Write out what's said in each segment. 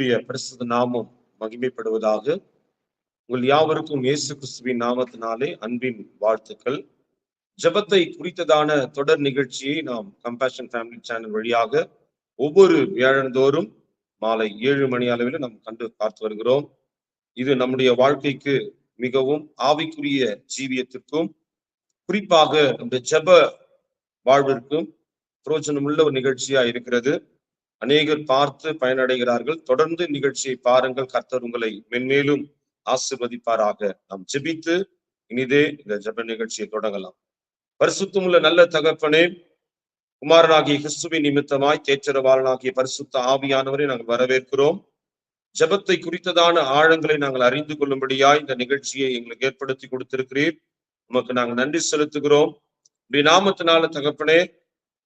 கர்த்தருடைய பரிசுத்த நாமம் மகிமைப்படுவதாக உங்கள் யாவருக்கும் இயேசு கிறிஸ்துவின் நாமத்தினாலே அன்பின் வாழ்த்துக்கள். ஜெபத்தை குறித்ததான தொடர் நிகழ்ச்சியை நாம் கம்பேஷன் ஃபேமிலி சேனல் வழியாக ஒவ்வொரு வியாழந்தோறும் மாலை ஏழு மணி அளவில் நாம் கண்டு பார்த்து வருகிறோம். இது நம்முடைய வாழ்க்கைக்கு மிகவும் ஆவிக்குரிய ஜீவியத்திற்கும் குறிப்பாக நம்முடைய ஜெப வாழ்விற்கும் பிரோஜனமுள்ள ஒரு நிகழ்ச்சியா இருக்கிறது. அநேகர் பார்த்து பயனடைகிறார்கள். தொடர்ந்து நிகழ்ச்சியை பாருங்கள். கர்த்தர் உங்களை மென்மேலும் ஆசிர்வதிப்பாராக. நாம் ஜெபித்து இனிதே இந்த ஜெப நிகழ்ச்சியை தொடங்கலாம். பரிசுத்தமுள்ள நல்ல தகப்பனே குமாரனாகிய கிறிஸ்துவின் நிமித்தமாய் தேச்சரவாளனாகிய பரிசுத்த ஆவியானவரை நாங்கள் வரவேற்கிறோம். ஜெபத்தை குறித்ததான ஆழங்களை நாங்கள் அறிந்து கொள்ளும்படியாய் இந்த நிகழ்ச்சியை எங்களுக்கு ஏற்படுத்தி கொடுத்திருக்கிறீர். உமக்கு நாங்கள் நன்றி செலுத்துகிறோம். இப்படி நாமத்தினால தகப்பனே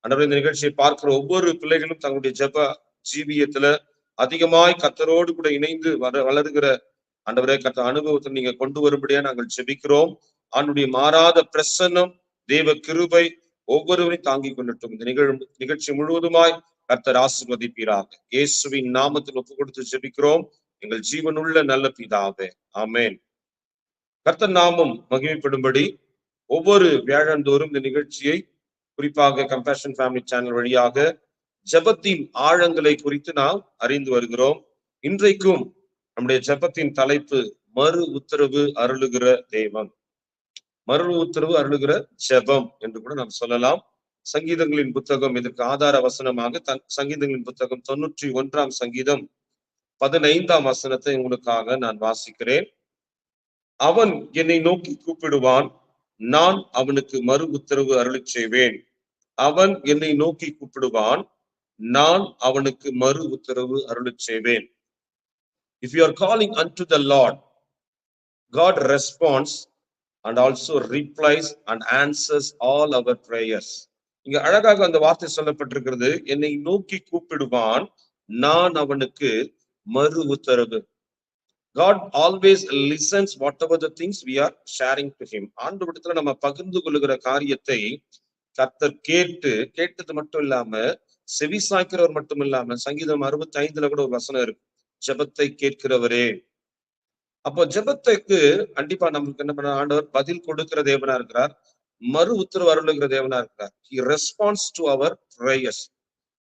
அன்றவர் இந்த நிகழ்ச்சியை பார்க்கிற ஒவ்வொரு பிள்ளைகளும் தங்களுடைய ஜெப ஜீவியத்துல அதிகமாய் கத்தரோடு கூட இணைந்து வர வளருகிற ஆண்டவரே கத்த அனுபவத்தை நீங்க கொண்டு வரும்படியா நாங்கள் ஜெபிக்கிறோம். ஆண்டுடைய மாறாத பிரசன்னம் தேவ கிருபை ஒவ்வொருவரையும் தாங்கிக் கொள்ளட்டும். இந்த நிகழ் நிகழ்ச்சி முழுவதுமாய் கர்த்தர் ஆசிர்வதிப்பீராக. இயேசுவின் நாமத்தில் ஒப்பு கொடுத்து ஜெபிக்கிறோம். எங்கள் ஜீவனுள்ள நல்ல பிதாவே. ஆமேன். கர்த்தர் நாமம் மகிமைப்படும்படி ஒவ்வொரு வியாழந்தோறும் இந்த நிகழ்ச்சியை குறிப்பாக கம்பேஷன் ஃபேமிலி சேனல் வழியாக ஜெபத்தின் ஆழங்களை குறித்து நாம் அறிந்து வருகிறோம். இன்றைக்கும் நம்முடைய ஜெபத்தின் தலைப்பு மறு உத்தரவு அருளுகிற தெய்வம். மறு உத்தரவு அருளுகிற ஜெபம் என்று கூட நாம் சொல்லலாம். சங்கீதங்களின் புத்தகம் இதற்கு ஆதார வசனமாக தன் சங்கீதங்களின் புத்தகம் தொண்ணூற்றி ஒன்றாம் சங்கீதம் பதினைந்தாம் வசனத்தை உங்களுக்காக நான் வாசிக்கிறேன். அவன் என்னை நோக்கி கூப்பிடுவான். நான் அவனுக்கு மறு உத்தரவு அருளி செய்வேன் அவன் என்னை நோக்கி கூப்பிடுவான். நான் அவனுக்கு மறு உத்தரவு அருளி செய்வேன் if you are calling unto the Lord God response and also replies and answers all our prayers இங்க அழகாக அந்த வார்த்தை சொல்லப்பட்டிருக்கிறது. என்னை நோக்கி கூப்பிடுவான். நான் அவனுக்கு மறு உத்தரவு. God always listens whatever the things we are sharing to him ஆண்டு விடத்துல நம்ம பகிர்ந்து கொள்ளுகிற காரியத்தை கர்த்தர் கேட்டு கேட்டது மட்டும் இல்லாம செவி சாய்க்கிறவர் மட்டும் இல்லாம சங்கீதம் அறுபத்தி ஐந்துல கூட ஒரு வசனம் இருக்கு. ஜெபத்தை கேட்கிறவரே. அப்போ ஜபத்துக்கு கண்டிப்பா நமக்கு என்ன பண்ண ஆண்டவர் பதில் கொடுக்கிற தேவனா இருக்கிறார். மறு உத்தரவு அருளுகிற தேவனா இருக்கிறார். He response to our prayers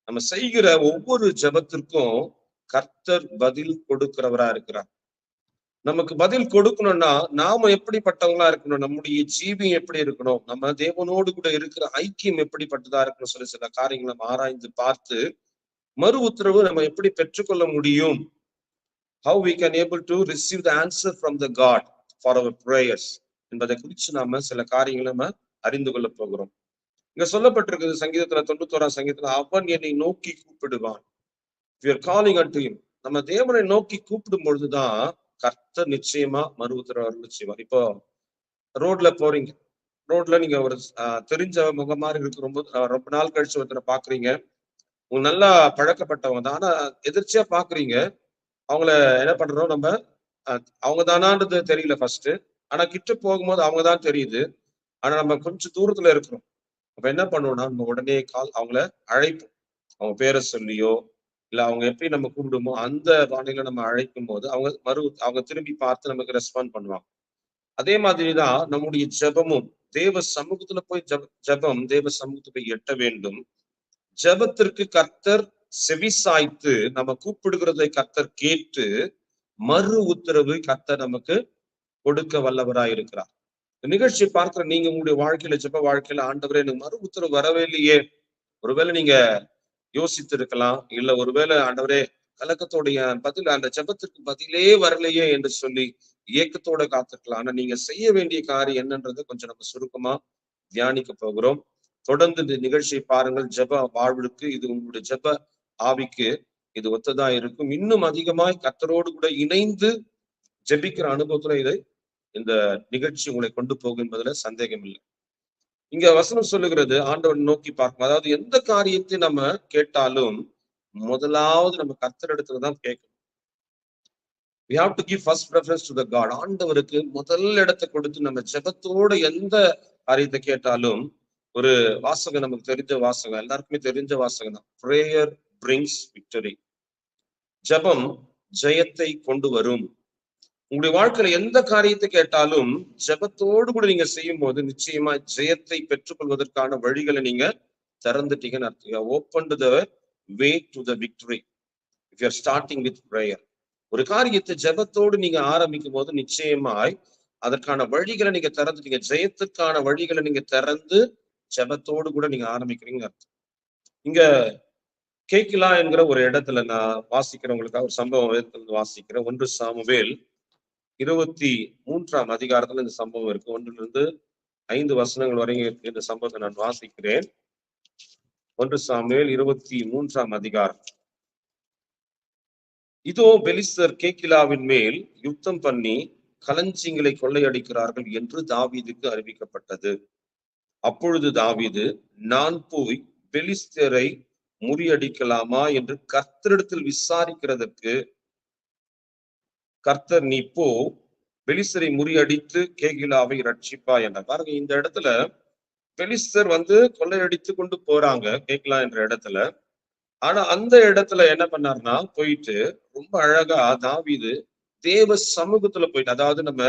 நம்ம செய்கிற ஒவ்வொரு ஜெபத்திற்கும் கர்த்தர் பதில் கொடுக்கிறவரா இருக்கிறார். நமக்கு பதில் கொடுக்கணும்னா நாம எப்படிப்பட்டவங்களா இருக்கணும்? நம்முடைய ஜீவியம் எப்படி இருக்கணும்? நம்ம தேவனோடு கூட இருக்கிற ஐக்கியம் எப்படிப்பட்டதா இருக்கணும்? சொல்லி சில காரியங்களை நம்ம ஆராய்ந்து பார்த்து மறு உத்தரவு நம்ம எப்படி பெற்றுக்கொள்ள முடியும்? How we can able to receive the answer from the God for our prayers என்பதை குறித்து நாம சில காரியங்களை நம்ம அறிந்து கொள்ள போகிறோம். இங்க சொல்லப்பட்டிருக்கிறது சங்கீதத்துல தொண்ணூத்தோராம் சங்கீதத்துல அவன் என்னை நோக்கி கூப்பிடுவான். We are நம்ம தேவனை நோக்கி கூப்பிடும் பொழுதுதான் கர்த்தர் நிச்சயமா மறு உத்தரவு அருள் செய்வார் இப்போ ரோட்ல போறீங்க. ரோட்ல நீங்க ஒரு தெரிஞ்ச முகம் மாதிரி இருக்கு. ரொம்ப ரொம்ப நாள் கழிச்சு ஒருத்தரை பாக்குறீங்க. உங்க நல்லா பழக்கப்பட்டவங்க தான். ஆனா எதிர்ச்சியா பாக்குறீங்க. அவங்கள என்ன பண்றோம் நம்ம? அவங்க தானான்றது தெரியல ஃபர்ஸ்ட் ஆனா கிட்ட போகும்போது அவங்க தான் தெரியுது. ஆனா நம்ம கொஞ்சம் தூரத்துல இருக்கிறோம். அப்ப என்ன பண்ணுவோம்னா நம்ம உடனே கால் அவங்கள அழைப்போம். அவங்க பேரை சொல்லியோ இல்ல அவங்க எப்படி நம்ம கூப்பிடுமோ அந்த பாணியில நம்ம அழைக்கும் போது அவங்க மறு அவங்க திரும்பி பார்த்து நமக்கு ரெஸ்பாண்ட் பண்ணுவாங்க. அதே மாதிரிதான் நம்முடைய ஜெபமும். தேவ சமூகத்துல போய் ஜெப ஜெபம் தேவ சமூகத்துக்கு போய் எட்ட வேண்டும். ஜெபத்திற்கு கர்த்தர் செவி சாய்த்து நம்ம கூப்பிடுகிறதை கர்த்தர் கேட்டு மறு உத்தரவு கர்த்தர் நமக்கு கொடுக்க வல்லவராய் இருக்கிறார். இந்த நிகழ்ச்சியை பார்க்கிற நீங்க உங்களுடைய வாழ்க்கையில ஜெப வாழ்க்கையில ஆண்டவரே எனக்கு மறு உத்தரவு வரவே இல்லையே. ஒருவேளை நீங்க யோசித்து இருக்கலாம் இல்ல ஒருவேளை ஆண்டவரே கலக்கத்தோடைய பதில் அந்த ஜெபத்திற்கு பதிலே வரலையே என்று சொல்லி ஏக்கத்தோட காத்திருக்கலாம். ஆனா நீங்க செய்ய வேண்டிய காரியம் என்னன்றதை கொஞ்சம் நம்ம சுருக்கமா தியானிக்க போகிறோம். தொடர்ந்து இந்த நிகழ்ச்சியை பாருங்கள். ஜெப வாழ்வுக்கு இது உங்களுடைய ஜெப ஆவிக்கு இது ஒத்ததா இருக்கும். இன்னும் அதிகமாய் கத்தரோடு கூட இணைந்து ஜெபிக்கிற அனுபவத்துல இதை இந்த நிகழ்ச்சி உங்களை கொண்டு போகும் என்பதுல சந்தேகம் இல்லை இங்க வசனம் சொல்லுகிறது ஆண்டவன் நோக்கி பார்க்கும். அதாவது எந்த காரியத்தை நம்ம கேட்டாலும் முதலாவது நம்ம கர்த்தர் இடத்துல தான் கேட்கணும். We have to give first preference to the God ஆண்டவருக்கு முதல் இடத்தை கொடுத்து நம்ம ஜெபத்தோட எந்த காரியத்தை கேட்டாலும் ஒரு வாசகம் நமக்கு தெரிஞ்ச வாசகம் எல்லாருக்குமே தெரிஞ்ச வாசகம் தான். ப்ரேயர் பிரிங்ஸ் விக்டரி ஜெபம் ஜெயத்தை கொண்டு வரும். உங்களுடைய வாழ்க்கையில எந்த காரியத்தை கேட்டாலும் ஜெபத்தோடு கூட நீங்க செய்யும் போது நிச்சயமா ஜெயத்தை பெற்றுக்கொள்வதற்கான வழிகளை நீங்க திறந்துட்டீங்கன்னு அர்த்தம். Open to the way to the victory if you are starting with prayer ஒரு காரியத்தை ஜெபத்தோடு நீங்க ஆரம்பிக்கும் போது நிச்சயமாய் அதற்கான வழிகளை நீங்க திறந்துட்டீங்க. ஜெயத்துக்கான வழிகளை நீங்க திறந்து ஜெபத்தோடு கூட நீங்க ஆரம்பிக்கிறீங்க அர்த்தம். இங்க கேக்கிலா என்கிற ஒரு இடத்துல நான் வாசிக்கிறவங்களுக்காக ஒரு சம்பவம் வாசிக்கிறேன். ஒன்று சாமுவேல் இருபத்தி மூன்றாம் அதிகாரத்துல இந்த சம்பவம் இருக்கு. ஒன்றிலிருந்து ஐந்து வசனங்கள் வரைக்கும் இருக்கு. இந்த சம்பவத்தை நான் வாசிக்கிறேன். ஒன்று சாமுவேல் இருபத்தி மூன்றாம் அதிகாரம். இதோ பெலிஸ்தர் கேக்கிலாவின் மேல் யுத்தம் பண்ணி கலஞ்சிங்களை கொள்ளையடிக்கிறார்கள் என்று தாவீதுக்கு அறிவிக்கப்பட்டது. அப்பொழுது தாவீது நான் போய் பெலிஸ்தரை முறியடிக்கலாமா? என்று கர்த்தரிடத்தில் விசாரிக்கிறதற்கு கர்த்தர் நீ போ பெலிஸ்தரை முறியடித்து கேகிலாவை ரட்சிப்பா என்ற. பாருங்க இந்த இடத்துல பெலிஸ்தர் வந்து கொள்ளையடித்து கொண்டு போறாங்க கேக்கிலா என்ற இடத்துல. ஆனா அந்த இடத்துல என்ன பண்ணாருன்னா போயிட்டு ரொம்ப அழகா தாவிது தேவ சமூகத்துல போயிட்டு அதாவது நம்ம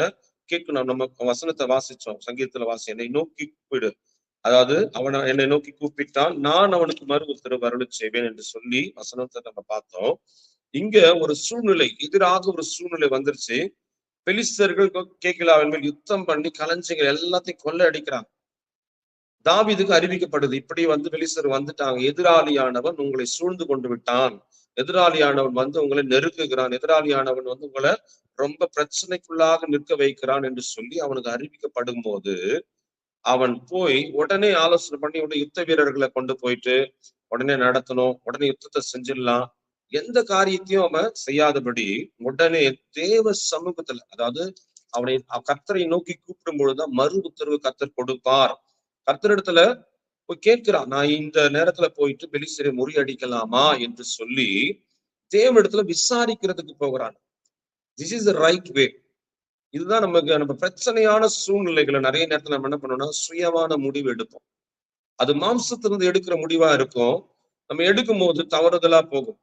கேட்கணும் நம்ம வசனத்தை வாசிச்சோம் சங்கீதத்துல வாசி என்னை நோக்கி கூப்பிடு. அதாவது அவனை என்னை நோக்கி கூப்பிட்டான் நான் அவனுக்கு மறு உத்தரவு அருள் செய்வேன் என்று சொல்லி வசனத்தை நம்ம பார்த்தோம். இங்க ஒரு சூழ்நிலை எதிராக ஒரு சூழ்நிலை வந்துருச்சு. பெலிஸ்தர்கள் கேக்கிலாவின் மேல் யுத்தம் பண்ணி கலைஞர்கள் எல்லாத்தையும் கொள்ளை அடிக்கிறாங்க தாவிதுக்கு அறிவிக்கப்படுது இப்படி வந்து பெலிஸ்தர் வந்துட்டாங்க. எதிராளியானவன் உங்களை சூழ்ந்து கொண்டு விட்டான். எதிராளியானவன் வந்து உங்களை நெருக்குகிறான் எதிராளியானவன் வந்து உங்களை ரொம்ப பிரச்சனைக்குள்ளாக நிற்க வைக்கிறான் என்று சொல்லி அவனுக்கு அறிவிக்கப்படும் போது அவன் போய் உடனே ஆலோசனை பண்ணி உடனே யுத்த வீரர்களை கொண்டு போயிட்டு உடனே நடத்தணும் உடனே யுத்தத்தை செஞ்சிடலாம். எந்த காரியத்தையும் அவன் செய்யாதபடி உடனே தேவ சமூகத்துல அதாவது அவனை கர்த்தரை நோக்கி கூப்பிடும் பொழுதுதான் மறு உத்தரவு கத்தர் கொடுப்பார். கர்த்தரிடத்துல போய் கேட்கிறான் நான் இந்த நேரத்துல போயிட்டு பெலிசிரை முறியடிக்கலாமா என்று சொல்லி தேவனிடத்துல விசாரிக்கிறதுக்கு போகிறான். This is the right way இதுதான் நமக்கு நம்ம பிரச்சனையான சூழ்நிலைகளை நிறைய நேரத்துல நம்ம என்ன பண்ணோம்னா சுயமான முடிவு எடுப்போம். அது மாம்சத்திலிருந்து எடுக்கிற முடிவா இருக்கும். நம்ம எடுக்கும் போது தவறுதலா போகும்.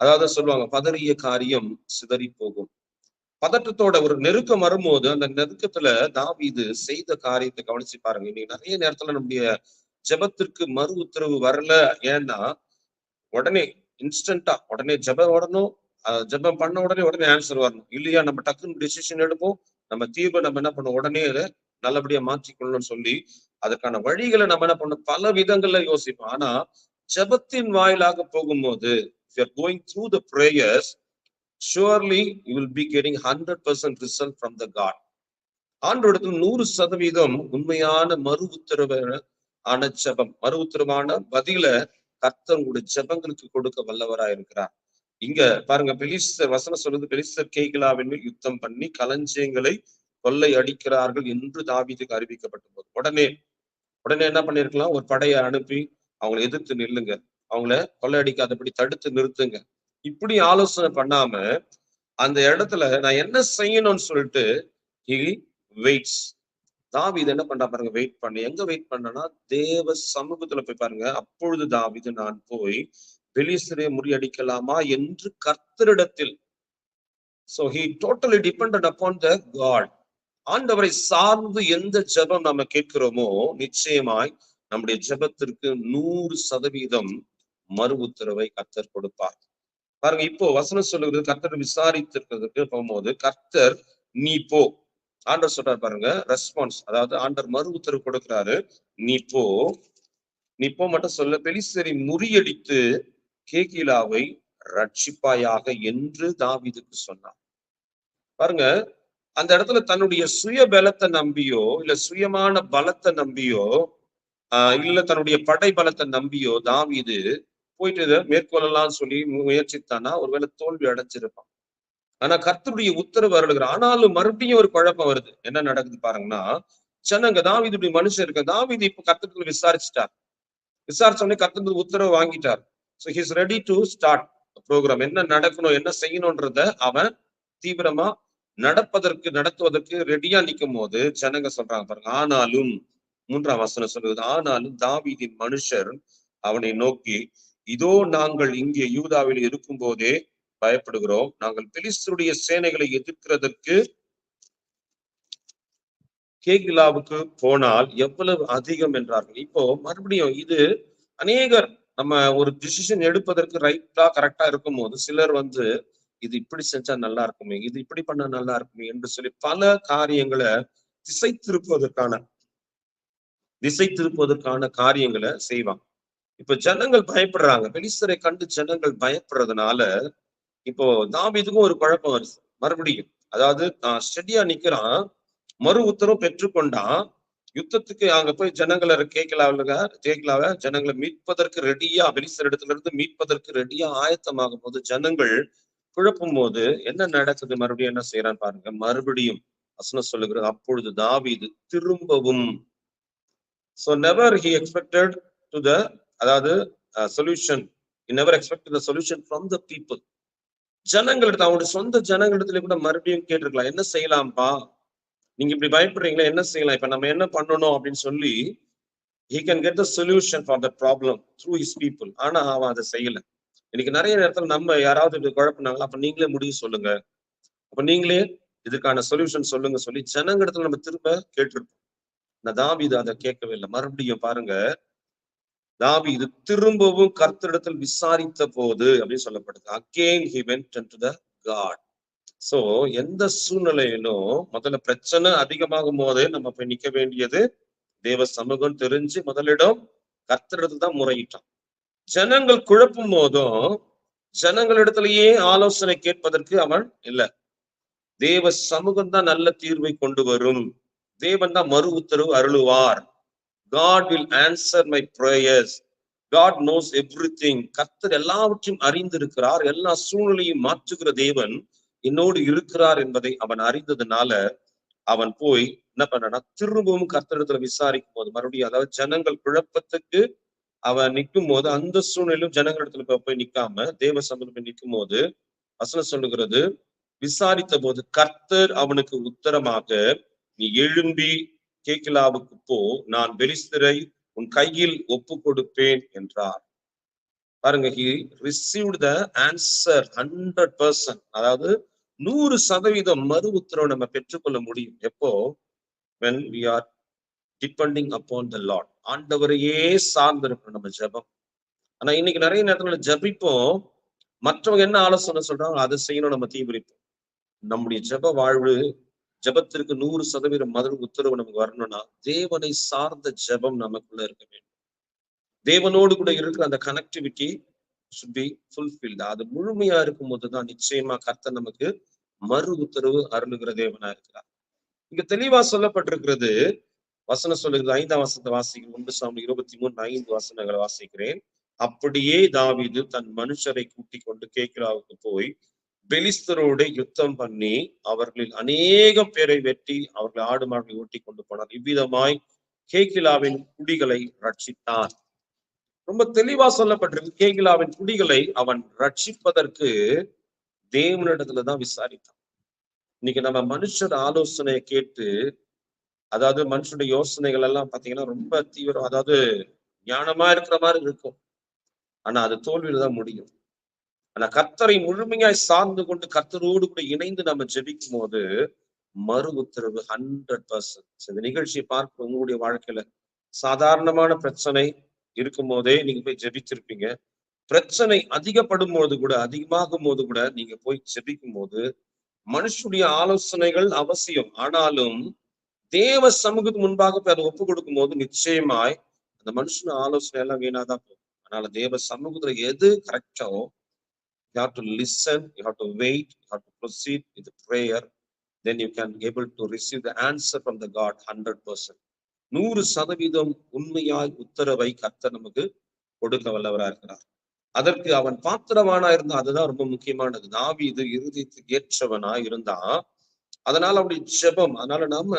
அதாவது சொல்லுவாங்க பதறிய காரியம் சிதறி போகும். பதட்டத்தோட ஒரு நெருக்கம் வரும்போது அந்த நெருக்கத்துல தாவிது செய்த காரியத்தை கவனிச்சு பாருங்க. இன்னைக்கு நிறைய நேரத்துல நம்முடைய ஜெபத்திற்கு மறு உத்தரவு வரல. ஏன்னா உடனே இன்ஸ்டன்டா உடனே ஜபம் வரணும் ஜெபம் பண்ண உடனே உடனே ஆன்சர் வரணும். இல்லையா நம்ம டக்குன்னு டிசிஷன் எடுப்போம். நம்ம தீர்வை நம்ம என்ன பண்ணோம் உடனே நல்லபடியா மாற்றிக்கொள்ளணும்னு சொல்லி அதற்கான வழிகளை நம்ம என்ன பண்ணோம் பல விதங்கள்ல யோசிப்போம். ஆனா ஜெபத்தின் வாயிலாக போகும்போது if you're going through the prayers surely you will be getting 100% result from the god. ஆண்டோடத்தில் நூறு சதவீதம் உண்மையான மறு உத்தரவான ஆன மறு உத்தரவான பதில கர்த்தர் உங்களுடைய கொடுக்க வல்லவரா இருக்கிறார். இங்க பாருங்க பெலிஸ்தர் வசனம் சொல்லுது பெலிஸ்தர் கேகிலாவின் மேல் யுத்தம் பண்ணி களஞ்சியங்களை கொள்ளை அடிக்கிறார்கள் என்று தாவீதுக்கு அறிவிக்கப்பட்ட போது உடனே உடனே என்ன பண்ணிருக்கலாம்? ஒரு படையை அனுப்பி அவங்களை எதிர்த்து நில்லுங்க. அவங்கள கொள்ளையடிக்காதபடி தடுத்து நிறுத்துங்க. இப்படி ஆலோசனை பண்ணாம அந்த இடத்துல நான் என்ன செய்யணும்னு சொல்லிட்டு ஹி வெயிட்ஸ் தாவீது என்ன பண்றா பாருங்க வெயிட் பண்ணி. எங்க வெயிட் பண்ணனா தேவ சமூகத்துல போய் பாருங்க. அப்பொழுது தாவிது நான் போய் பெலிஸ்தரை முறியடிக்கலாமா என்று கர்த்தரிடத்தில். So he totally depended upon the God ஆண்டவரை சார்ந்து எந்த ஜெபம் நம்ம கேட்கிறோமோ நிச்சயமாய் நம்முடைய ஜெபத்திற்கு நூறு சதவீதம் மறு உத்தரவை கர்த்தர் கொடுப்பார். பாருங்க இப்போ வசனம் சொல்லுகிறது கர்த்தர் விசாரித்திருக்கிறதுக்கு போகும்போது கர்த்தர் நீ போ. ஆண்டர் சொல்றாரு பாருங்க ரெஸ்பான்ஸ் அதாவது ஆண்டர் மறு உத்தரவு கொடுக்கிறாரு நீ போ. நீ போ மட்டும் சொல்ல பெலிசரி முறியடித்து கேகிலாவை ரட்சிப்பாயாக என்று தாவிதுக்கு சொன்னார். பாருங்க அந்த இடத்துல தன்னுடைய சுய பலத்தை நம்பியோ இல்ல சுயமான பலத்தை நம்பியோ ஆஹ் இல்ல தன்னுடைய படை பலத்தை நம்பியோ தாவிது போயிட்டு இதை மேற்கொள்ளலாம்னு சொல்லி முயற்சித்தானா ஒருவேளை தோல்வி அடைஞ்சிருப்பான். ஆனா கர்த்தருடைய உத்தரவு அருளுகிற ஆனாலும் மறுபடியும் ஒரு குழப்பம் வருது. என்ன நடக்குது பாருங்கன்னா ஜனங்க தாவீதுடைய மனுஷன் இருக்க தாவிது இப்ப கர்த்தத்துல விசாரிச்சுட்டார். விசாரிச்ச உடனே உத்தரவு வாங்கிட்டார். So his ready to start program என்ன நடக்கணும் என்ன செய்யணும்ன்றத அவன் தீவிரமா நடப்பதற்கு நடத்துவதற்கு ரெடியா நிற்கும் போது ஜனங்க சொல்றாங்க பாருங்க ஆனாலும் மூன்றாம் வசனம் சொல்லுவது ஆனாலும் தாவீதின் மனுஷர் அவனை நோக்கி இதோ நாங்கள் இங்கே யூதாவில் இருக்கும் போதே பயப்படுகிறோம். நாங்கள் பெலிஸ்தருடைய சேனைகளை எதிர்க்கிறதற்கு கேகிலாவுக்கு போனால் எவ்வளவு அதிகம் என்றார்கள். இப்போ மறுபடியும் இது அநேகர் நம்ம ஒரு டிசிஷன் எடுப்பதற்கு ரைட்டா கரெக்டா இருக்கும் போது சிலர் வந்து இது இப்படி செஞ்சா நல்லா இருக்குமே இது இப்படி பண்ணா நல்லா இருக்குமே என்று சொல்லி பல காரியங்களை திசை திருப்புவதற்கான திசை திருப்புவதற்கான காரியங்களை செய்வாங்க. இப்ப ஜனங்கள் பயப்படுறாங்க. பெலிஸ்தரை கண்டு ஜனங்கள் பயப்படுறதுனால இப்போ தாவிதுக்கும் ஒரு குழப்பம் வருது. மறுபடியும் அதாவது நான் ஸ்டெடியா நிக்கிறான் மறு உத்தரவு பெற்றுக்கொண்டான். யுத்தத்துக்கு அங்க போய் ஜனங்களை கேட்கலாவில்க கேட்கலாவ ஜனங்களை மீட்பதற்கு ரெடியா பெலிஸ்தர் இடத்துல இருந்து மீட்பதற்கு ரெடியா ஆயத்தமாகும் போது ஜனங்கள் குழப்பும் போது என்ன நடக்குது? மறுபடியும் என்ன செய்யறான்னு பாருங்க. மறுபடியும் அசன சொல்லுகிறது அப்பொழுது தாவிது திரும்பவும். So never he expected to the அதாவது solution never expect the solution from the people ஜனங்களிடத்துல அவங்களுடைய சொந்த ஜனங்களிடத்துல கூட மறுபடியும் கேட்டிருக்கலாம். என்ன செய்யலாம்ப்பா? நீங்க இப்படி பயப்படுறீங்களா என்ன செய்யலாம்? இப்ப நம்ம என்ன பண்ணணும் அப்படின்னு சொல்லி he can get the solution for the problem through his people ஆனா அவன் அதை செய்யல. இன்னைக்கு நிறைய நேரத்துல நம்ம யாராவது இப்படி குழப்பினாங்களா அப்ப நீங்களே முடிவு சொல்லுங்க. அப்ப நீங்களே இதுக்கான சொல்யூஷன் சொல்லுங்க சொல்லி ஜனங்களிடத்துல நம்ம திரும்ப கேட்டிருப்போம். இந்த தாவீது அதை கேட்கவே இல்லை. மறுபடியும் பாருங்க தாவீது திரும்பவும் கர்த்தரிடத்தில் விசாரித்த போது அப்படின்னு சொல்லப்படுது again he went to the God so எந்த சூழ்நிலையிலும் முதல்ல பிரச்சனை அதிகமாகும் போதே நம்ம போய் நிக்க வேண்டியது தேவ சமூகம் தெரிஞ்சு முதலிடம் கர்த்தரிடத்துல தான் முறையிட்டான். ஜனங்கள் குழப்பும் போதும் ஜனங்களிடத்திலேயே ஆலோசனை கேட்பதற்கு அவன் இல்ல. தேவ சமூகம் தான் நல்ல தீர்வை கொண்டு வரும். தேவன் தான் மறு உத்தரவு அருளுவார். God will answer my prayers God knows everything கர்த்தர் எல்லாவற்றையும் அறிந்திருக்கிறார். எல்லா சூழ்நிலையும் மாற்றுகிற தேவன் என்னோடு இருக்கிறார் என்பதை அவன் அறிந்ததுனால அவன் போய் என்ன பண்ணனா திரும்பவும் கர்த்தரிடத்துல விசாரிக்கும் போது மறுபடியும் அதாவது ஜனங்கள் குழப்பத்துக்கு அவன் நிற்கும் போது அந்த சூழ்நிலையிலும் ஜனங்களிடத்துல போய் போய் நிக்காம தேவ சமூகம் நிற்கும் போது வசனம் சொல்லுகிறது விசாரித்த போது கர்த்தர் அவனுக்கு உத்தரமாக நீ எழும்பி கேக்கிலாவுக்கு போ நான் பெலிஸ்தரை உன் கையில் ஒப்பு கொடுப்பேன் என்றார். பாருங்க he received the answer hundred percent அதாவது நூறு சதவீதம் மறு உத்தரவு நம்ம பெற்றுக்கொள்ள முடியும். எப்போ? When we are depending upon the Lord ஆண்டவரையே சார்ந்திருக்கணும் நம்ம ஜெபம். ஆனா இன்னைக்கு நிறைய நேரத்துல ஜபிப்போம். மற்றவங்க என்ன ஆலோசனை சொல்றாங்க அதை செய்யணும் நம்ம தீவிரிப்போம். நம்முடைய ஜெப வாழ்வு ஜெபத்திற்கு நூறு சதவீதம் மதுரை உத்தரவு நமக்கு வரணும்னா தேவனை சார்ந்த ஜெபம் நமக்குள்ள இருக்க வேண்டும். தேவனோடு கூட இருக்கிற அந்த கனெக்டிவிட்டி சுட் பி ஃபுல்ஃபில்டு அது முழுமையா இருக்கும் போதுதான் நிச்சயமா கர்த்தர் நமக்கு மறு உத்தரவு அருளுகிற தேவனா இருக்கிறார். இங்க தெளிவா சொல்லப்பட்டிருக்கிறது வசனம் சொல்லுகிறது ஐந்தாம் வசனத்தை வாசிக்கிறேன். ஒன்று சாமி இருபத்தி மூணு ஐந்து வசனங்களை வாசிக்கிறேன். அப்படியே தாவிது தன் மனுஷரை கூட்டிக் கொண்டு கேக்கிலாவுக்கு போய் பெலிஸ்தரோடு யுத்தம் பண்ணி அவர்களில் அநேக பேரை வெட்டி அவர்கள் ஆடு மாடுகளை ஓட்டி கொண்டு போனார். இவ்விதமாய் கேகிலாவின் குடிகளை ரட்சித்தான். ரொம்ப தெளிவா சொல்லப்பட்டிருக்கு. கேகிலாவின் குடிகளை அவன் ரட்சிப்பதற்கு தேவனிடத்துலதான் விசாரித்தான். இன்னைக்கு நம்ம மனுஷர் ஆலோசனையை கேட்டு அதாவது மனுஷனுடைய யோசனைகள் எல்லாம் பாத்தீங்கன்னா ரொம்ப தீவிரம் அதாவது ஞானமா இருக்கிற மாதிரி இருக்கும். ஆனா அது தோல்வியில தான் முடியும். ஆனா கத்தரை முழுமையாய் சார்ந்து கொண்டு கத்தரோடு கூட இணைந்து நம்ம ஜெபிக்கும் போது மறு உத்தரவு ஹண்ட்ரட் பர்சன்ட் இந்த நிகழ்ச்சியை பார்க்க உங்களுடைய வாழ்க்கையில சாதாரணமான பிரச்சனை இருக்கும் போதே நீங்க போய் ஜெபிச்சிருப்பீங்க. பிரச்சனை அதிகப்படும் போது கூட அதிகமாகும் போது கூட நீங்க போய் ஜெபிக்கும் போது மனுஷனுடைய ஆலோசனைகள் அவசியம். ஆனாலும் தேவ சமூகத்துக்கு முன்பாக போய் அதை ஒப்பு கொடுக்கும் போது நிச்சயமாய் அந்த மனுஷன ஆலோசனை எல்லாம் வீணாதான் போகும். அதனால தேவ சமூகத்துல எது கரெக்டோ you have to listen you have to wait you have to proceed with the prayer. Then you can able to receive the answer from the god 100% நூறு சதவீதம் உண்மையாய் உத்தரவை கர்த்தர் நமக்கு கொடுக்க வல்லவரா இருக்கிறார். அதற்கு அவன் பாத்திரவானா இருந்தா அதுதான் ரொம்ப முக்கியமானது. நாவி இது இறுதியத்துக்கு ஏற்றவனா இருந்தா அதனால அவனுடைய ஜெபம் அதனால நாம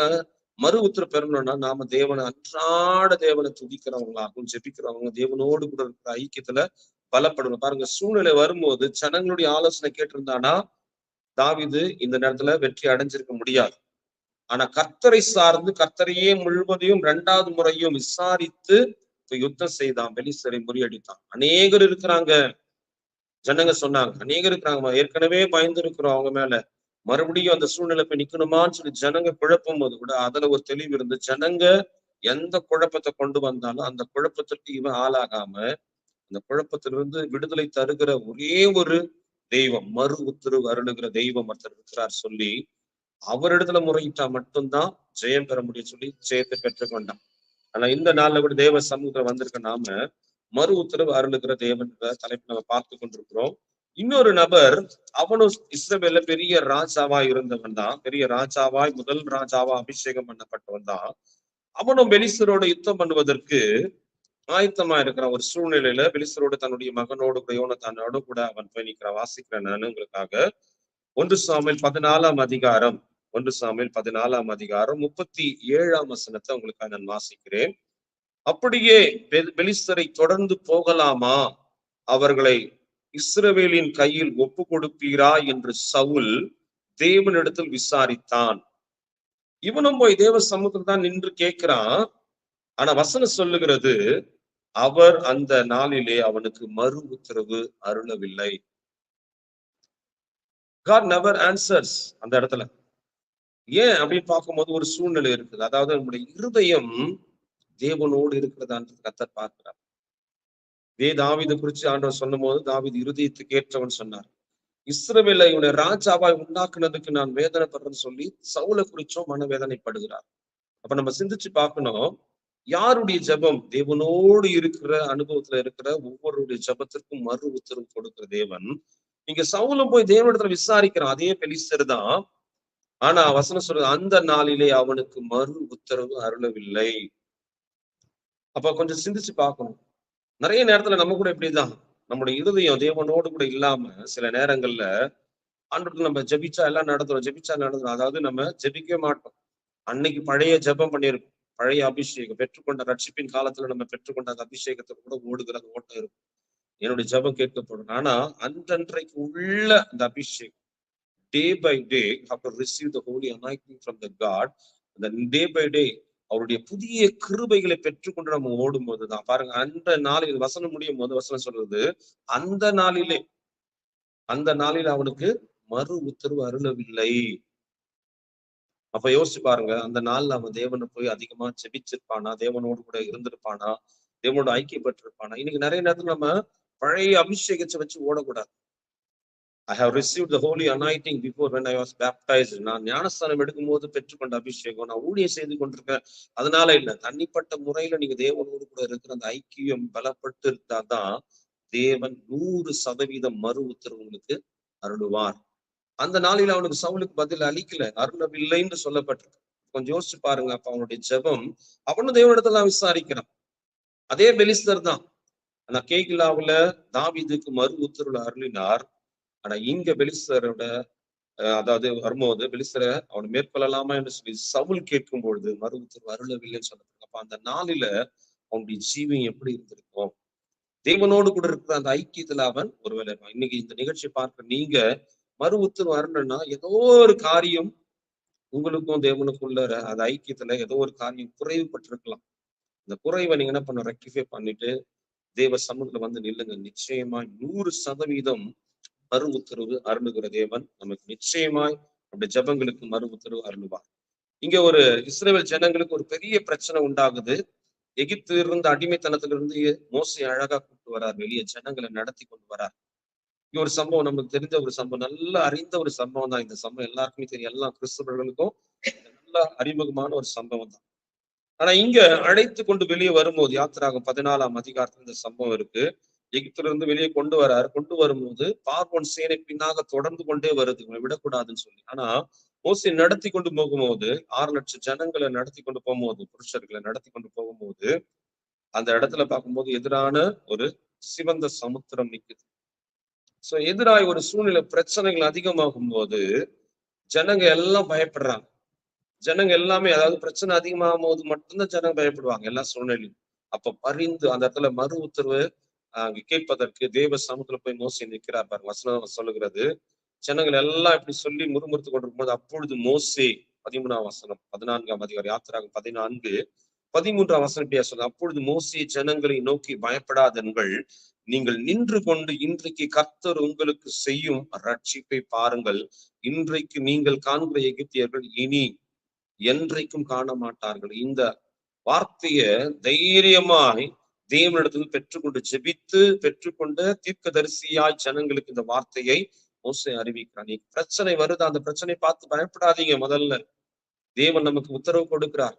மறு உத்தர பெறணும்னா நாம தேவனை அன்றாட தேவனை துதிக்கிறவங்களாகவும் ஜெபிக்கிறவங்க தேவனோடு கூட இருக்கிற ஐக்கியத்துல பலப்படணும். பாருங்க சூழ்நிலை வரும்போது ஜனங்களுடைய ஆலோசனை கேட்டிருந்தானா தாவிது இந்த நேரத்துல வெற்றி அடைஞ்சிருக்க முடியாது. ஆனா கர்த்தரை சார்ந்து கர்த்தரையே முழுவதையும் இரண்டாவது முறையும் விசாரித்து இப்ப யுத்தம் செய்தான். வெளிசரை முறியடித்தான். அநேகர் இருக்கிறாங்க. ஜனங்க சொன்னாங்க அநேகர் இருக்கிறாங்க. ஏற்கனவே பயந்து இருக்கிறோம் அவங்க மேல. மறுபடியும் அந்த சூழ்நிலை போய் நிக்கணுமான்னு சொல்லி ஜனங்க குழப்பும் போது கூட அதுல ஒரு தெளிவு இருந்து ஜனங்க எந்த குழப்பத்தை கொண்டு வந்தாலும் அந்த குழப்பத்திற்கு இவன் ஆளாகாம அந்த குழப்பத்திலிருந்து விடுதலை தருகிற ஒரே ஒரு தெய்வம் மறு உத்தரவு அருளுகிற தெய்வம் ஒருத்தர் இருக்கிறார் சொல்லி அவரிடத்துல முறையிட்டா மட்டும்தான் ஜெயம் பெற முடியும் சொல்லி ஜெயத்தை பெற்றுக்கொண்டான் ஆனா இந்த நாள்ல கூட தேவ சமூகத்துல வந்திருக்க நாம மறு உத்தரவு அருளுகிற தேவன் தலைப்பு நம்ம பார்த்து கொண்டிருக்கிறோம். இன்னொரு நபர் அவனும் இஸ்ரவேல பெரிய ராஜாவா இருந்தவன் தான். பெரிய ராஜாவாய் முதல் ராஜாவா அபிஷேகம் பண்ணப்பட்டவன் தான். அவனும் பெலிஸ்தரோட யுத்தம் பண்ணுவதற்கு ஆயத்தமா இருக்கிற ஒரு சூழ்நிலையில பெலிஸ்தரோடு தன்னுடைய மகனோடு கூட யோனத்தானோடு கூட அவன் போய் நிற்கிறான் வாசிக்கிறேன் நான் உங்களுக்காக ஒன்று சாமியில் பதினாலாம் அதிகாரம் ஒன்று சாமியில் பதினாலாம் அதிகாரம் முப்பத்தி ஏழாம் வசனத்தை உங்களுக்காக நான் வாசிக்கிறேன். அப்படியே பெலிஸ்தரை தொடர்ந்து போகலாமா? அவர்களை இஸ்ரவேலின் கையில் ஒப்பு கொடுப்பீரா என்று சவுல் தேவனிடத்தில் விசாரித்தான். இவனும் போய் தேவ சமூகத்தில் தான் நின்று கேட்கிறான். ஆனா வசனம் சொல்லுகிறது அவர் அந்த நாளிலே அவனுக்கு மறு உத்தரவு அருளவில்லை. காட் நெவர் ஆன்சர்ஸ் அந்த இடத்துல. ஏன் அப்படின்னு பார்க்கும்போது ஒரு சூழ்நிலை இருக்குது. அதாவது நம்முடைய இருதயம் தேவனோடு இருக்கிறதான்றது கத்தர் பார்க்கிறார். இதே தாவீதை குறிச்சு ஆண்டவர் சொல்லும் போது தாவீது இருதயத்துக்கு ஏற்றவன் சொன்னார். இஸ்ரவேல இவனை ராஜாவாய் உண்டாக்குனதுக்கு நான் வேதனைப்படுறேன்னு சொல்லி சவுலை குறிச்சும் மனவேதனைப்படுகிறார். அப்ப நம்ம சிந்திச்சு பார்க்கணும் யாருடைய ஜெபம்? தேவனோடு இருக்கிற அனுபவத்துல இருக்கிற ஒவ்வொருடைய ஜெபத்திற்கும் மறு உத்தரவு கொடுக்கிற தேவன். இங்க சவுலம் போய் தேவனிடத்துல விசாரிக்கிறான். அதே பெலிஸ்தர் தான். ஆனா வசனம் சொல்றது அந்த நாளிலே அவனுக்கு மறு உத்தரவு அருளவில்லை. அப்ப கொஞ்சம் சிந்திச்சு பார்க்கணும். நிறைய நேரத்துல நம்ம கூட இப்படிதான். நம்முடைய இருதயம் தேவனோடு கூட இல்லாம சில நேரங்கள்ல ஆண்டு நம்ம ஜெபிச்சா எல்லாம் நடத்துறோம் ஜெபிச்சா நடத்துறோம். அதாவது நம்ம ஜபிக்கவே மாட்டோம். அன்னைக்கு பழைய ஜெபம் பண்ணியிருக்கோம் பழைய அபிஷேகம் பெற்றுக்கொண்ட ரட்சிப்பின் காலத்துல நம்ம பெற்றுக்கொண்ட அந்த அபிஷேகத்தை கூட ஓடுகிற அந்த ஓட்டம் இருக்கும். என்னுடைய ஜபம் கேட்கப்படும். ஆனா அன்றன்றைக்கு உள்ள அந்த அபிஷேகம் day by day have receive the holy anointing from the God அந்த டே பை டே அவருடைய புதிய கிருபைகளை பெற்றுக்கொண்டு நம்ம ஓடும் போதுதான் பாருங்க அந்த நாளில் வசனம் முடியும் போது வசனம் சொல்றது அந்த நாளிலே அந்த நாளில் அவனுக்கு மறு உத்தரவு அருளவில்லை. அப்ப யோசிச்சு பாருங்க அந்த நாள்ல அவன் தேவனை போய் அதிகமா ஜெபிச்சிருப்பானா தேவனோடு கூட இருந்திருப்பானா? தேவனோட ஐக்கியப்பட்டிருப்பானா? இன்னைக்கு நிறைய நேரத்துல நம்ம பழைய அபிஷேகத்தை வச்சு ஓடக்கூடாது. I have receive the holy anointing before when I was baptised நான் ஞானஸ்தானம் எடுக்கும் போது பெற்றுக்கொண்ட அபிஷேகம். நான் ஊழியம் செய்து கொண்டிருக்கேன். அதனால இல்ல. தனிப்பட்ட முறையில நீங்க தேவனோடு கூட இருக்கிற அந்த ஐக்கியம் பலப்பட்டு இருந்தாதான் தேவன் நூறு சதவீதம் மறு உத்தரவு உங்களுக்கு அருளுவார். அந்த நாளில் அவனுக்கு சவுலுக்கு பதில் அளிக்கல. அருளவில்லைன்னு சொல்லப்பட்டிருக்கு. கொஞ்சம் யோசிச்சு பாருங்க அப்ப அவனுடைய ஜெபம். அவனும் தேவனிடத்துல விசாரிக்கிறான். அதே பெலிஸ்தர் தான். ஆனா கேகிலாவுல தாவிதுக்கு மறு உத்தரவுல அருளினார். ஆனா இங்க பெலிஸ்தரோட அஹ், அதாவது வரும்போது பெலிஸ்தரை அவன் மேற்கொள்ளலாமா என்று சொல்லி சவுல் கேட்கும் பொழுது மறு உத்தரவு அருளவில்லைன்னு சொல்லப்படுது அப்ப அந்த நாளில அவனுடைய ஜீவியம் எப்படி இருந்திருக்கும்? தேவனோடு கூட இருக்கிற அந்த ஐக்கியத்துல அவன் ஒருவேளை இன்னைக்கு இந்த நிகழ்ச்சி பார்க்க நீங்க மறு உத்தரவு வரணும்னா ஏதோ ஒரு காரியம் உங்களுக்கும் தேவனுக்குள்ள ர- அந்த ஐக்கியத்துல ஏதோ ஒரு காரியம் குறைவுபட்டிருக்கலாம் இந்த குறைவை நீங்க என்ன பண்ண ரெக்டிஃபை பண்ணிட்டு தேவ சமூகத்துல வந்து நில்லுங்க. நிச்சயமாய் நூறு சதவீதம் மறு உத்தரவு அருளுகிற தேவன் நமக்கு நிச்சயமாய் நம்முடைய ஜெபங்களுக்கு மறு உத்தரவு அருணுவார் இங்க ஒரு இஸ்ரேல் ஜனங்களுக்கு ஒரு பெரிய பிரச்சனை உண்டாகுது. எகிப்து இருந்த அடிமைத்தனத்திலிருந்து மோசை அழகா கூப்பிட்டு வரார். வெளியே ஜனங்களை நடத்தி கொண்டு வரார். ஒரு சம்பவம் நமக்கு தெரிஞ்ச ஒரு சம்பவம் நல்லா அறிந்த ஒரு சம்பவம் தான் இந்த சம்பவம். எல்லாருக்குமே தெரியும். எல்லா கிறிஸ்தவர்களுக்கும் நல்ல அறிமுகமான ஒரு சம்பவம் தான். ஆனா இங்க அழைத்து கொண்டு வெளியே வரும்போது யாத்திராகும் பதினாலாம் அதிகாரத்துல இந்த சம்பவம் இருக்கு. எகிப்துல இருந்து வெளியே கொண்டு வரார். கொண்டு வரும்போது பார்வோன் சேனை பின்னாக தொடர்ந்து கொண்டே வருது. உங்களை விடக்கூடாதுன்னு சொல்லி. ஆனா மோசி நடத்தி கொண்டு போகும்போது ஆறு லட்சம் ஜனங்களை நடத்தி கொண்டு போகும்போது புருஷர்களை நடத்தி கொண்டு போகும்போது அந்த இடத்துல பார்க்கும்போது எதிரான ஒரு சிவந்த சமுத்திரம் நிக்குது. சோ எதிராக ஒரு சூழ்நிலை பிரச்சனைகள் அதிகமாகும் போது ஜனங்க எல்லாம் பயப்படுறாங்க. ஜனங்க எல்லாமே அதாவது பிரச்சனை அதிகமாகும் போது மட்டும்தான் ஜனங்க பயப்படுவாங்க எல்லா சூழ்நிலையும் அப்ப பரிந்து அந்த இடத்துல மறு உத்தரவு ஆஹ் அங்க கேட்பதற்கு தேவ சமூகத்துல போய் மோசி நிற்கிறார் பாருங்க வசனம் சொல்லுகிறது. ஜனங்கள் எல்லாம் இப்படி சொல்லி முறுமுறுத்து கொண்டிருக்கும் போது அப்பொழுது மோசே பதிமூணாம் வசனம் பதினான்காம் அதிகாரம் யாத்திராக பதினான்கு பதிமூன்றாம் வசனம் இப்படியா சொல்லுங்க அப்பொழுது மோசே ஜனங்களை நோக்கி பயப்படாதன்கள் நீங்கள் நின்று கொண்டு இன்றைக்கு கர்த்தர் உங்களுக்கு செய்யும் ரட்சிப்பை பாருங்கள். இன்றைக்கு நீங்கள் காண்கிற எகிப்தியர்கள் இனி என்றைக்கும் காண மாட்டார்கள் இந்த வார்த்தைய தைரியமாய் தேவனிடத்தில் பெற்றுக்கொண்டு ஜெபித்து பெற்றுக்கொண்ட தீர்க்கதரிசியாய் ஜனங்களுக்கு இந்த வார்த்தையை மோசை அறிவிக்கிறான். நீ பிரச்சனை வருது அந்த பிரச்சனை பார்த்து பயப்படாதீங்க முதல்ல. தேவன் நமக்கு உத்தரவு கொடுக்கிறார்.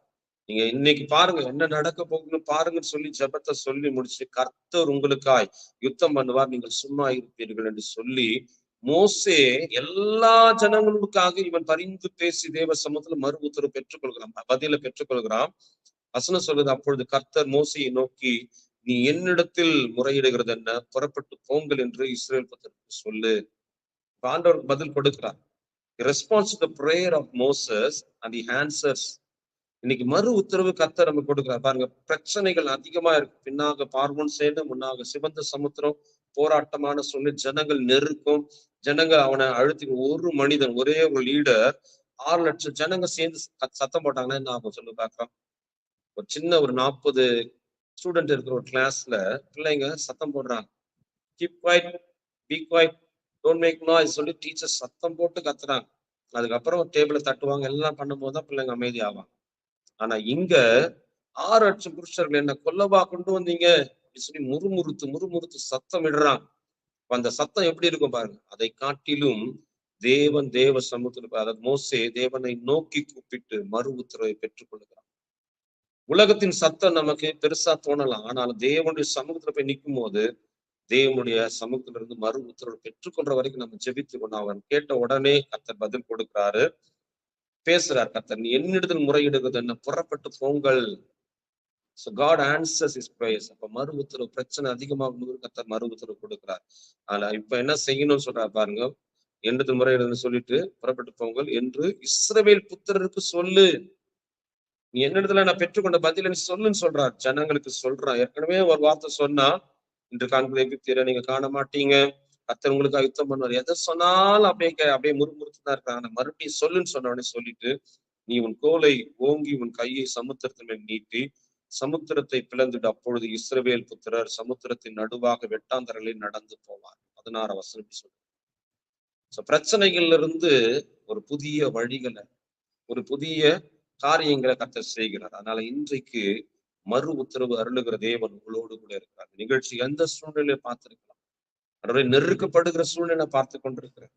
நீங்க இன்னைக்கு பாருங்க என்ன நடக்க போகுதுன்னு பாருங்கன்னு சொல்லி ஜெபத்தை சொல்லி முடிச்சு கர்த்தர் உங்களுக்காய் யுத்தம் பண்ணுவார். நீங்கள் சும்மா இருப்பீர்கள் என்று சொல்லி மோசே எல்லா ஜனங்களுக்காக இவன் பரிந்து பேசி தேவ சமூகத்துல மறு உத்தரவு பெற்றுக்கொள்கிறான். பதில பெற்றுக்கொள்கிறான். வசனம் சொல்வது அப்பொழுது கர்த்தர் மோசையை நோக்கி நீ என்னிடத்தில் முறையிடுகிறது என்ன? புறப்பட்டு போங்கள் என்று இஸ்ரேல் பத்திற்கு சொல்லு. இப்ப பதில் கொடுக்கிறார். Response the prayer of Moses and the answers இன்னைக்கு மறு உத்தரவு கத்த நம்ம கொடுக்கிறார். பாருங்க பிரச்சனைகள் அதிகமா இருக்கு. பின்னாக பார்வோன் சேர்ந்து முன்னாக சிவந்த சமுத்திரம் போராட்டமான சூழ்நிலை ஜனங்கள் நெருக்கும் ஜனங்கள் அவனை அழுத்தி ஒரு மனிதன் ஒரே ஒரு லீடர் ஆறு லட்சம் ஜனங்க சேர்ந்து சத்தம் போட்டாங்கன்னா என்ன ஆகும் சொல்லு பார்க்கலாம். ஒரு சின்ன ஒரு நாற்பது ஸ்டூடெண்ட் இருக்கிற ஒரு கிளாஸ்ல பிள்ளைங்க சத்தம் போடுறாங்க. Keep quiet be quiet don't make noise சொல்லி டீச்சர் சத்தம் போட்டு கத்துறாங்க. அதுக்கப்புறம் டேபிளை தட்டுவாங்க. எல்லாம் பண்ணும்போது தான் பிள்ளைங்க அமைதி ஆவாங்க ஆனா இங்க ஆறு லட்சம் புருஷர்கள் என்ன கொல்லவா கொண்டு வந்தீங்க? அப்படின்னு சொல்லி முறுமுறுத்து முறுமுறுத்து சத்தம் இடுறாங்க அந்த சத்தம் எப்படி இருக்கும் பாருங்க. அதை காட்டிலும் தேவன் தேவ சமூகத்தில் அதாவது மோசே தேவனை நோக்கி கூப்பிட்டு மறு உத்தரவை பெற்றுக் கொள்கிறான் உலகத்தின் சத்தம் நமக்கு பெருசா தோணலாம் ஆனால் தேவனுடைய சமூகத்துல போய் நிற்கும் போது தேவனுடைய சமூகத்திலிருந்து மறு உத்தரவு பெற்றுக்கொண்ட வரைக்கும் நம்ம ஜெபித்து கொண்டு அவன் கேட்ட உடனே கத்தர் பதில் கொடுக்கிறாரு. பேசுறார் கர்த்தர் நீ என்னிடத்தில் முறையிடுகிறது என்ன புறப்பட்டு போங்கள். So God answers is prayers அப்ப மறு உத்தரவு பிரச்சனை அதிகமாகும் போது கர்த்தர் மறு உத்தரவு கொடுக்குறார். ஆனா இப்ப என்ன செய்யணும்னு சொல்றாரு பாருங்க. என்னது முறையிடுன்னு சொல்லிட்டு புறப்பட்டு போங்கள் என்று இஸ்ரவேல் புத்திரருக்கு சொல்லு. நீ என்னிடத்துல நான் பெற்றுக்கொண்ட பதில் சொல்லுன்னு சொல்றார். ஜனங்களுக்கு சொல்றான். ஏற்கனவே ஒரு வார்த்தை சொன்னா இன்று காண்கிற நீங்க காண மாட்டீங்க. கத்தர் உங்களுக்கு யுத்தம் பண்ணுவார். எதை சொன்னாலும் அப்படியே அப்படியே முறுமுறுத்து தான் இருக்காங்க மறுபடியும் சொல்லுன்னு சொன்ன சொல்லிட்டு நீ உன் கோலை ஓங்கி உன் கையை சமுத்திரத்தின் மேல் நீட்டி சமுத்திரத்தை பிளந்துட்டு அப்பொழுது இஸ்ரவேல் புத்திரர் சமுத்திரத்தின் நடுவாக வெட்டாந்தரலில் நடந்து போவார். பதினாறு வசனம் சொல்லு சொல்லுது. பிரச்சனைகள்ல இருந்து ஒரு புதிய வழிகளை ஒரு புதிய காரியங்களை கர்த்தர் செய்கிறார். அதனால இன்றைக்கு மறு உத்தரவு அருளுகிற தேவன் உங்களோடு கூட இருக்கிறார். நிகழ்ச்சி எந்த சூழ்நிலையை பார்த்திருக்கலாம். ஆண்டவரே நெருக்கப்படுகிற சூழ்நிலை பார்த்து கொண்டிருக்கிறேன்.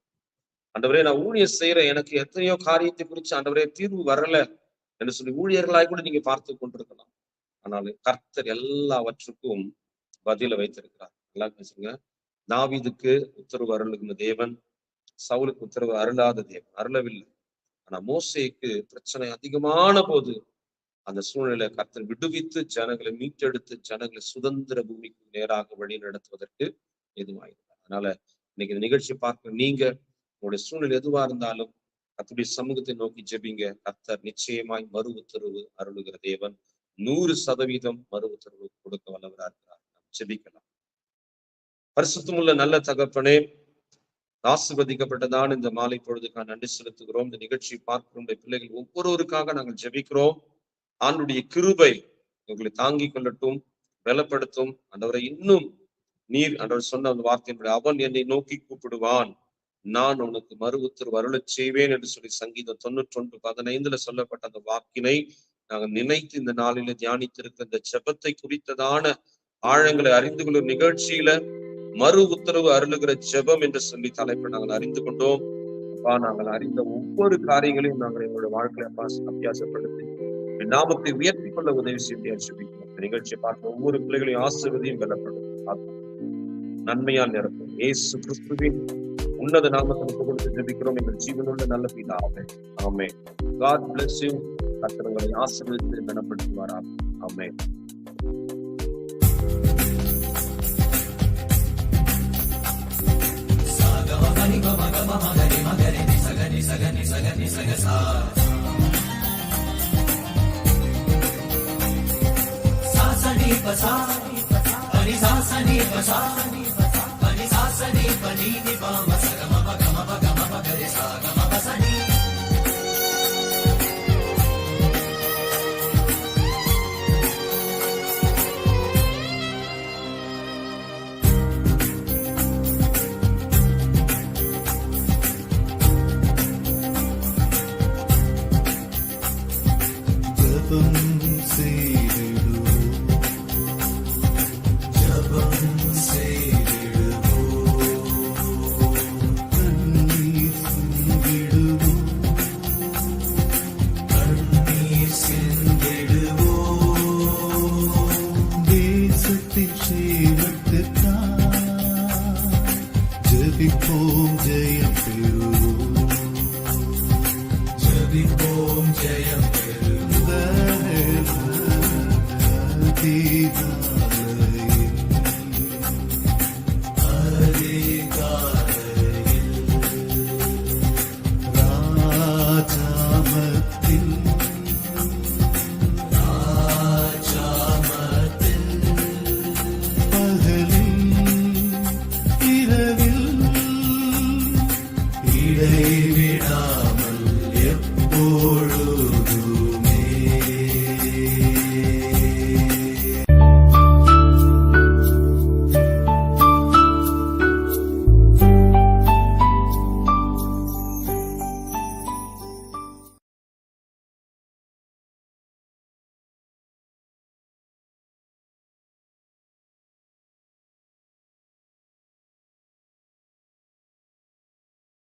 ஆண்டவரே நான் ஊழியர் செய்யறேன் எனக்கு எத்தனையோ காரியத்தை குறித்து ஆண்டவரே தீர்வு வரல என்று சொல்லி ஊழியர்களாய் கூட நீங்க பார்த்து கொண்டிருக்கலாம். ஆனால் கர்த்தர் எல்லாவற்றுக்கும் பதில வைத்திருக்கிறார். நல்லா பேசுங்க. தாவீதுக்கு உத்தரவு அருளுகிற தேவன் சவுலுக்கு உத்தரவு அருளாத தேவன். அருளவில்லை. ஆனா மோசைக்கு பிரச்சனை அதிகமான போது அந்த சூழ்நிலை கர்த்தர் விடுவித்து ஜனங்களை மீட்டெடுத்து ஜனங்களை சுதந்திர பூமிக்கு நேராக வழி நடத்துவதற்கு எதுவாயிருந்தார் அதனால இன்னைக்கு இந்த நிகழ்ச்சி பார்க்க நீங்க உங்களுடைய சூழ்நிலை எதுவா இருந்தாலும் கத்துடைய சமூகத்தை நோக்கி ஜெபிங்க. கத்தர் நிச்சயமாய் மறு உத்தரவு அருளுகிற தேவன். நூறு சதவீதம் மறு உத்தரவு கொடுக்க வல்லவரா இருக்கிறார். நாம் ஜெபிக்கலாம். பரிசுத்தமுள்ள நல்ல தகப்பனே ஆசிர்வதிக்கப்பட்டதான் இந்த மாலை பொழுதுக்காக நன்றி செலுத்துகிறோம். இந்த நிகழ்ச்சியை பார்க்கிறோம் உடைய பிள்ளைகள் ஒவ்வொருவருக்காக நாங்கள் ஜெபிக்கிறோம். ஆண்டுடைய கிருபை உங்களை தாங்கிக் கொள்ளட்டும் பலப்படுத்தும். அந்தவரை இன்னும் நீர் அன்றவர் சொன்ன அந்த வார்த்தையின்படி அவன் என்னை நோக்கி கூப்பிடுவான். நான் உனக்கு மறு உத்தரவு அருளச் செய்வேன் என்று சொல்லி சங்கீதம் தொண்ணூற்றி ஒன்று பதினைந்துல சொல்லப்பட்ட அந்த வாக்கினை நாங்கள் நினைத்து இந்த நாளில தியானித்திருக்க இந்த ஜெபத்தை குறித்ததான ஆழங்களை அறிந்து கொள்ளும் நிகழ்ச்சியில மறு உத்தரவு அருளுகிற ஜெபம் என்று சொல்லி தலைப்பை நாங்கள் அறிந்து கொண்டோம். அப்பா நாங்கள் அறிந்த ஒவ்வொரு காரியங்களையும் நாங்கள் எங்களுடைய வாழ்க்கையை அப்பா அத்தியாசப்படுத்தி நாமத்தை உயர்த்தி கொள்ள உதவி செய்து நிகழ்ச்சியை பார்க்க ஒவ்வொரு பிள்ளைகளையும் ஆசிர்வதியும் பலப்படும் நன்மையால் நிரப்பும். ஏசு கிறிஸ்துவின் உன்னத நாமத்தில் கொடுத்து ஜெபிக்கிறோம். எங்கள் ஜீவனுள்ள நல்ல பிதாவே. ஆமே காட் பிளஸ் யூ கத்திரங்களை கர்த்தர் உங்களை ஆசீர்வதித்து கனப்படுத்துவாராம் ஆமே ஜபம் Savior.